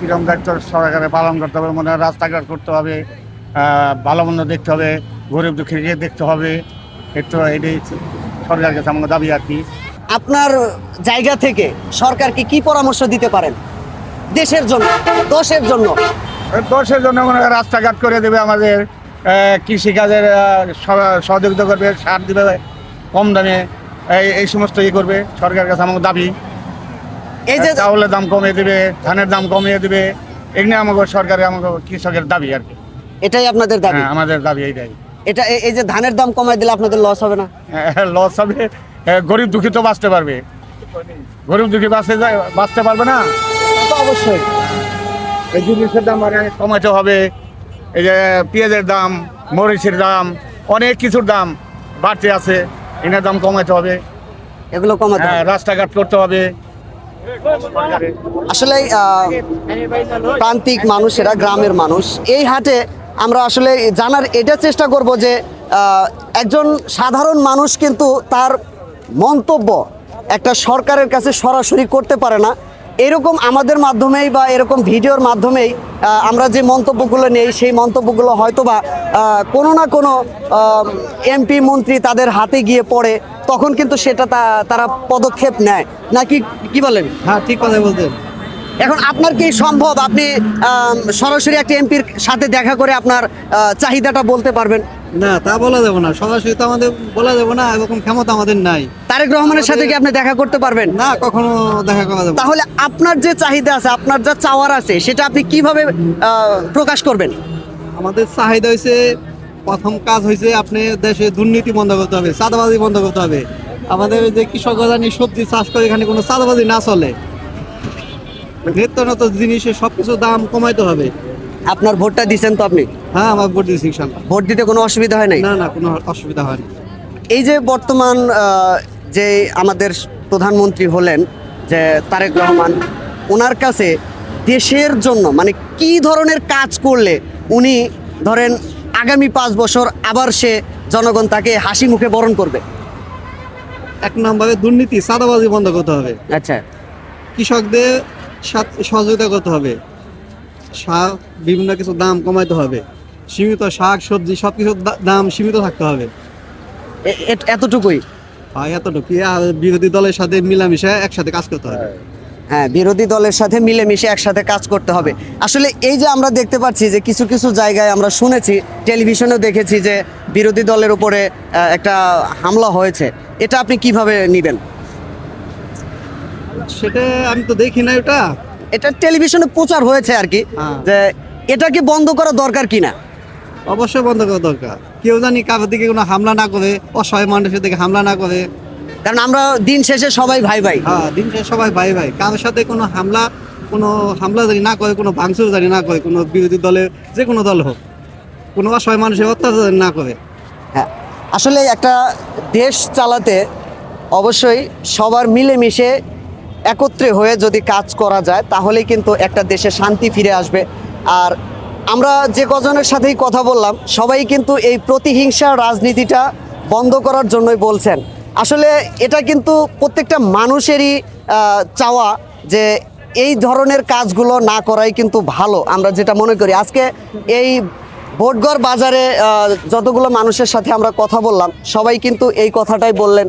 কিরম দায়িত্ব সরকারে পালন করতে হবে মনে হয় রাস্তাঘাট করতে হবে ভালো মন্দ দেখতে হবে গরিব দুঃখীকে দেখতে হবে। একটু এটাই সরকারের কাছে আমার দাবি আর কি। আপনার জায়গা থেকে সরকারকে কি পরামর্শ দিতে পারেন? দেশের জন্য দশের জন্য। দশের জন্য মনে হয় রাস্তাঘাট করে দেবে আমাদের কৃষিকাজের সহযোগিতা করবে সার দেবে কম দামে এই এই সমস্ত ইয়ে করবে সরকারের কাছে আমার দাবি। এই যে চাউলের দাম কমিয়ে দিবে ধানের দাম কমিয়ে দিবে। এগুলো আমাকে সরকারের আমাকে কৃষকের দাবি আর কি। এটাই আপনাদের দাবি? হ্যাঁ আমাদের দাবি এই এইটাই। এটা এই যে ধানের দাম কমাই দিলে আপনাদের লস হবে না? লস হবে। গরিব দুঃখী তো বাঁচতে পারবে। গরিব দুঃখী বাঁচতে যায় বাঁচতে পারবে না? অবশ্যই। এই জিনিসের দাম মানে কমাতে হবে। এই যে পেঁয়াজের দাম মরিচের দাম অনেক কিছুর দাম বাড়তে আছে। এনার দাম কমাতে হবে। এগুলো কমাতে হ্যাঁ হবে। রাস্তাঘাট করতে হবে। আসলে প্রান্তিক মানুষেরা গ্রামের মানুষ। এই হাটে আমরা আসলে জানার এটা চেষ্টা করব যে একজন সাধারণ মানুষ কিন্তু তার মন্তব্য একটা সরকারের কাছে সরাসরি করতে পারে না। এরকম আমাদের মাধ্যমেই বা এরকম ভিডিওর মাধ্যমেই আমরা যে মন্তব্যগুলো নেই সেই মন্তব্যগুলো হয়তো বা কোনো না কোনো এমপি মন্ত্রী তাদের হাতে গিয়ে পড়ে তখন কিন্তু সেটা তা- তারা পদক্ষেপ নেয়। নাকি কি বলেন? হ্যাঁ ঠিক কথা বলতেন এখন আপনার কি সম্ভব? আপনি সরাসরি একটা এমপির সাথে দেখা করে আপনার চাহিদাটা বলতে পারবেন? না তা বলা যাবে না। সরাসরি তো আমাদের বলা যাবে না এরকম ক্ষমতা আমাদের নাই। তারেক রহমানের সাথে কি আপনি দেখা করতে পারবেন? না কখনো দেখা করা যাবে তাহলে আপনার যে চাহিদা আছে আপনার যা চাওয়ার আছে সেটা আপনি কীভাবে প্রকাশ করবেন? আমাদের চাহিদা হয়েছে প্রথম কাজ হয়েছে আপনি দেশে দুর্নীতি বন্ধ করতে হবে চাঁদাবাজি বন্ধ করতে হবে। আমাদের যে কৃষকরা জানি সবজি চাষ করে এখানে কোনো চাঁদাবাজি না চলে। নিত্য নতুন জিনিসের সব কিছু দাম কমাইতে হবে। আপনার ভোটটা দিচ্ছেন তো আপনি? হ্যাঁ আমার ভোট দিয়েছি ইনশাল্লাহ। ভোট দিতে কোনো অসুবিধা হয় নাই? না না কোনো অসুবিধা হয়নি। এই যে বর্তমান যে আমাদের প্রধানমন্ত্রী হলেন যে তারেক রহমান ওনার কাছে দেশের জন্য মানে কি ধরনের কাজ করলে উনি ধরেন আগামী পাঁচ বছর আবার সে জনগণ তাকে হাসি মুখে বরণ করবে? এক নম্বরে দুর্নীতি চাঁদাবাজি বন্ধ করতে হবে। আচ্ছা। কৃষকদের সহযোগিতা করতে হবে। শাক বিভিন্ন কিছু দাম কমাইতে হবে। সীমিত শাক সবজি সব কিছুর দাম সীমিত থাকতে হবে। এতটুকুই? আর এতটুকু আর বিরোধী দলের সাথে মিলামিশে একসাথে কাজ করতে হবে। হ্যাঁ বিরোধী দলের সাথে মিলেমিশে একসাথে কাজ করতে হবে। আসলে এই যে আমরা দেখতে পাচ্ছি যে কিছু কিছু জায়গায় আমরা শুনেছি টেলিভিশনেও দেখেছি যে বিরোধী দলের উপরে একটা হামলা হয়েছে। এটা আপনি কীভাবে নেবেন? সেটা আমি তো দেখি না ওটা। এটা টেলিভিশনে প্রচার হয়েছে আর কি হ্যাঁ। যে এটা কি বন্ধ করা দরকার কিনা? অবশ্যই বন্ধ করা দরকার। কেউ জানি কারোর দিকে কোনো হামলা না করে অসহায় মানুষের দিকে হামলা না করে। কারণ আমরা দিন শেষে সবাই ভাই ভাই। হ্যাঁ দিন শেষে সবাই ভাই ভাই। কারোর সাথে কোনো হামলা কোনো হামলা জানি না করে কোনো ভাঙচুর জানি না করে কোনো বিরোধী দলের যে কোনো দল হোক কোনো অসহায় মানুষের অত্যাচার না করে। হ্যাঁ আসলে একটা দেশ চালাতে অবশ্যই সবার মিলেমিশে একত্রে হয়ে যদি কাজ করা যায়, তাহলেই কিন্তু একটা দেশে শান্তি ফিরে আসবে। আর আমরা যে কজনের সাথেই কথা বললাম, সবাই কিন্তু এই প্রতিহিংসা রাজনীতিটা বন্ধ করার জন্যই বলছেন। আসলে এটা কিন্তু প্রত্যেকটা মানুষেরই চাওয়া যে এই ধরনের কাজগুলো না করাই কিন্তু ভালো। আমরা যেটা মনে করি, আজকে এই ভোটগড় বাজারে যতগুলো মানুষের সাথে আমরা কথা বললাম, সবাই কিন্তু এই কথাটাই বললেন।